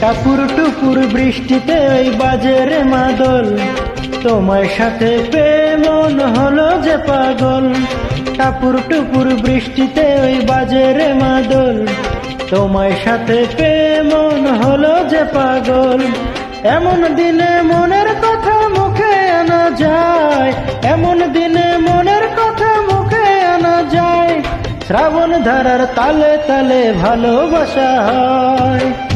টাপুর টুপুর বৃষ্টিতে ওই বাজের মাদল। তোমার সাথে পেয়ে মন হলো যে পাগল। টাপুর টুপুর বৃষ্টিতে ওই বাজের মাদল। তোমার সাথে পেয়ে মন হলো যে পাগল। এমন দিনে মনের কথা মুখে আনা যায়। এমন দিনে মনের কথা মুখে আনা যায়। শ্রাবণ ধারার তালে তালে ভালোবাসা হয়।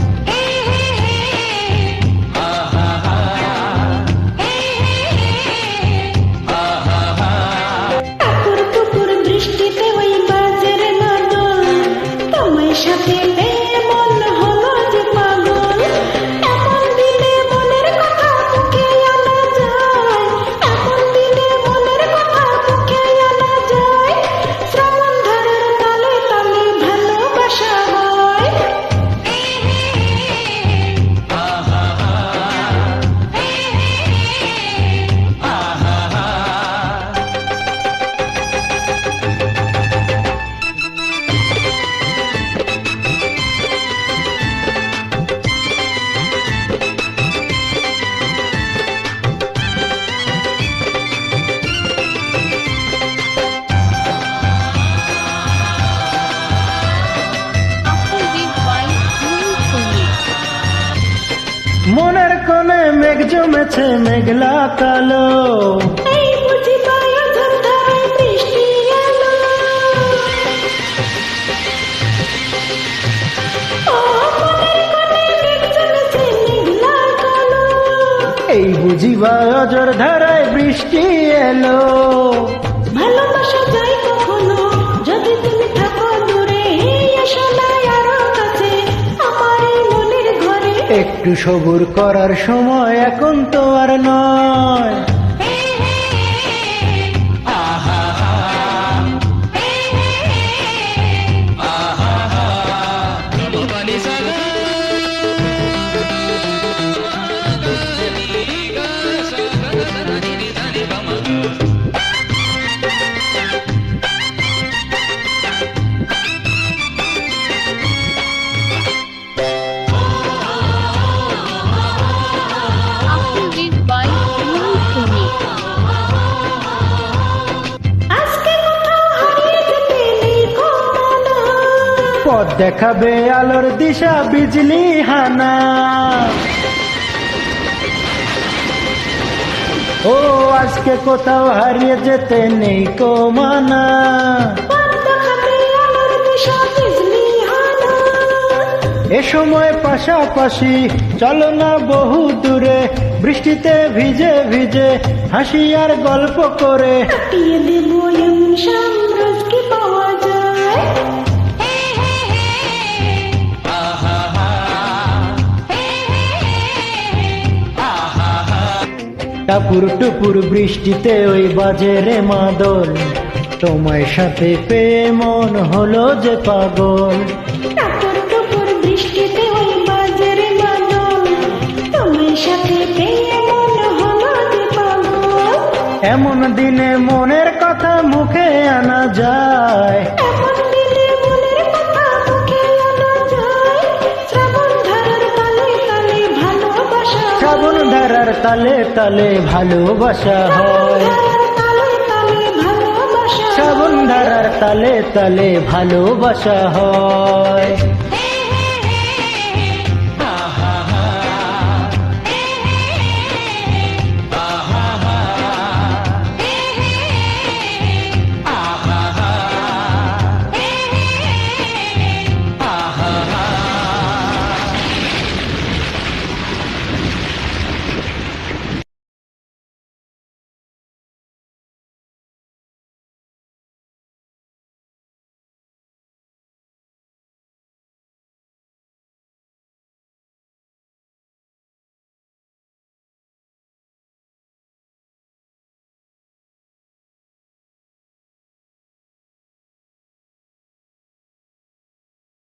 মনের কোণে মেঘ জমেছে মেঘলা কালো। এই বুঝিবা অজর ধারায় বৃষ্টি এলো। একটু সবুর করার সময় এখন তো আর নয়। পথ দেখাবে আলোর দিশা বিজলি হানা। ও আজকে কোথাও হারিয়ে যেতে নেই বিজলি হানা। এ সময় পাশাপাশি চলো না বহু দূরে বৃষ্টিতে ভিজে ভিজে হাসি আর গল্প করে। দেব টাপুর টুপুর বৃষ্টিতে ওই বাজে রে মাদল। তোমার সাথে পেয়ে মন হলো যে পাগল। টাপুর টুপুর বৃষ্টিতে ওই বাজার মাদল। তোমার সাথে পেয়ে মন হলো যে পাগল। এমন দিনে মনের কথা মুখে আনা যায়। তালে তালে ভালোবাসা হয়। শ্রাবণ ধারার তালে তালে ভালোবাসা হয়।